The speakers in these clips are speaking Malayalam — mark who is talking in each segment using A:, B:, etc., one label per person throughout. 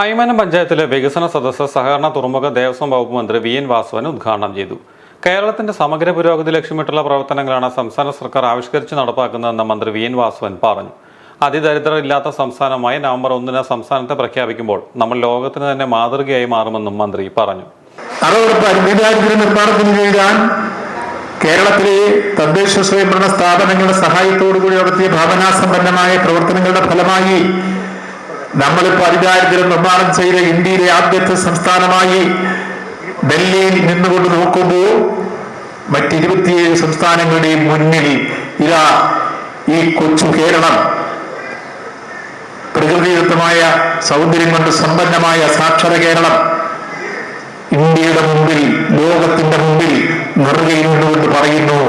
A: അയ്മനം പഞ്ചായത്തിലെ വികസന സദസ്സ് സഹകരണ തുറമുഖ ദേവസ്വം വകുപ്പ് മന്ത്രി വി എൻ വാസവൻ ഉദ്ഘാടനം ചെയ്തു. കേരളത്തിന്റെ സമഗ്ര പുരോഗതി ലക്ഷ്യമിട്ടുള്ള പ്രവർത്തനങ്ങളാണ് സംസ്ഥാന സർക്കാർ ആവിഷ്കരിച്ച് നടപ്പാക്കുന്നതെന്ന് മന്ത്രി വി എൻ വാസവൻ പറഞ്ഞു. അതിദരിദ്രരില്ലാത്ത സംസ്ഥാനമായി നവംബർ ഒന്നിന് സംസ്ഥാനത്തെ പ്രഖ്യാപിക്കുമ്പോൾ നമ്മൾ ലോകത്തിന് തന്നെ മാതൃകയായി മാറുമെന്നും മന്ത്രി പറഞ്ഞു.
B: കേരളത്തിലെ തദ്ദേശ സ്വയംഭരണ സ്ഥാപനങ്ങളുടെ സഹായത്തോടുകൂടി നടത്തിയ ഭാവനാസമ്പന്നമായ പ്രവർത്തനങ്ങളുടെ ഫലമായി നമ്മളിപ്പോൾ അധികാരത്തിൽ നിർമ്മാണം ചെയ്ത ഇന്ത്യയിലെ ആദ്യത്തെ സംസ്ഥാനമായി ഡൽഹിയിൽ നിന്നുകൊണ്ട് നോക്കുമ്പോൾ മറ്റിരുപത്തിയേഴ് സംസ്ഥാനങ്ങളുടെയും മുന്നിൽ ഇതാ ഈ കൊച്ചു കേരളം. പ്രകൃതിദത്തമായ സൗന്ദര്യം കൊണ്ട് സമ്പന്നമായ സാക്ഷര കേരളം. ഇന്ത്യയുടെ മുമ്പിൽ ലോകത്തിന്റെ മുമ്പിൽ നിറുകയിൽ നിന്നുകൊണ്ട് പറയുന്നു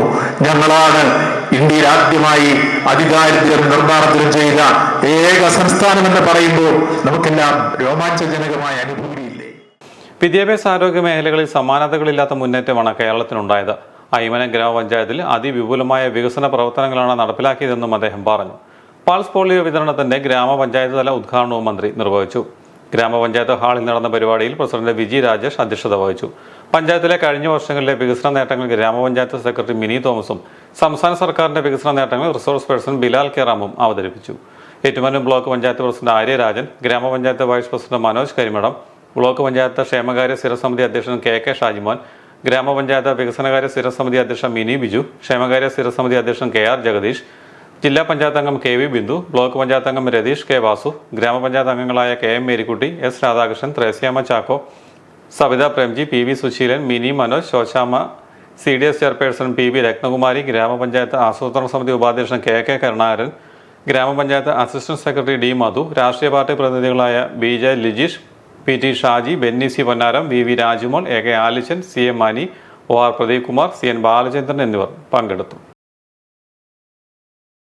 B: ഞങ്ങളാണ് ഇന്ത്യയിൽ ആദ്യമായി അധികാരത്തിലും നിർമ്മാണത്തിലും സംസ്ഥാനം എന്ന് പറയുമ്പോൾ നമുക്കെല്ലാം രോമാഞ്ചജനകമായ അനുഭൂതിയില്ലേ?
A: വിദ്യാഭ്യാസ ആരോഗ്യ മേഖലകളിൽ സമാനതകളില്ലാത്ത മുന്നേറ്റമാണ് കേരളത്തിനുണ്ടായത്. അയ്മനം ഗ്രാമപഞ്ചായത്തിൽ അതിവിപുലമായ വികസന പ്രവർത്തനങ്ങളാണ് നടപ്പിലാക്കിയതെന്നും അദ്ദേഹം പറഞ്ഞു. പൾസ് പോളിയോ വിതരണത്തിന്റെ ഗ്രാമപഞ്ചായത്ത് തല ഉദ്ഘാടനവും മന്ത്രി നിർവഹിച്ചു. ഗ്രാമപഞ്ചായത്ത് ഹാളിൽ നടന്ന പരിപാടിയിൽ പ്രസിഡന്റ് വിജി രാജേഷ് അധ്യക്ഷത വഹിച്ചു. പഞ്ചായത്തിലെ കഴിഞ്ഞ വർഷങ്ങളിലെ വികസന നേട്ടങ്ങൾ ഗ്രാമപഞ്ചായത്ത് സെക്രട്ടറി മിനി തോമസും സംസ്ഥാന സർക്കാരിന്റെ വികസന നേട്ടങ്ങൾ റിസോഴ്സ് പേഴ്സൺ ബിലാൽ കെറാമും അവതരിപ്പിച്ചു. ഏറ്റുമാനൂർ ബ്ലോക്ക് പഞ്ചായത്ത് പ്രസിഡന്റ് ആര്യരാജൻ ഗ്രാമപഞ്ചായത്ത് vice president Manoj Karimadom block panchayat ക്ഷേമകാര്യ സ്ഥിരസമിതി അധ്യക്ഷൻ കെ കെ ഷാജിമോൻ ഗ്രാമപഞ്ചായത്ത് വികസനകാര്യ സ്ഥിരസമിതി അധ്യക്ഷൻ മിനി ബിജു ക്ഷേമകാര്യ സ്ഥിരസമിതി അധ്യക്ഷൻ കെ ആർ ജഗദീഷ് ജില്ലാ പഞ്ചായത്ത് അംഗം K V Bindu block panchayat അംഗം രതീഷ് കെ വാസു ഗ്രാമപഞ്ചായത്ത് അംഗങ്ങളായ K M Marykutty S Radhakrishnan Thresiamma Chacko Savitha Premji P V Susheelan Mini Manoj Shoshamma C D S chairperson P V Rathnakumari ഗ്രാമപഞ്ചായത്ത് ആസൂത്രണ സമിതി ഉപാധ്യക്ഷൻ കെ കെ കരുണാകരൻ ഗ്രാമപഞ്ചായത്ത് അസിസ്റ്റന്റ് സെക്രട്ടറി ഡി മധു രാഷ്ട്രീയ party പ്രതിനിധികളായ B J Lijeesh P T Shaji Benny C Ponnaram V V Rajumol A K Alichan C M Mani O R Pradeep Kumar C N Balachandran എന്നിവർ പങ്കെടുത്തു.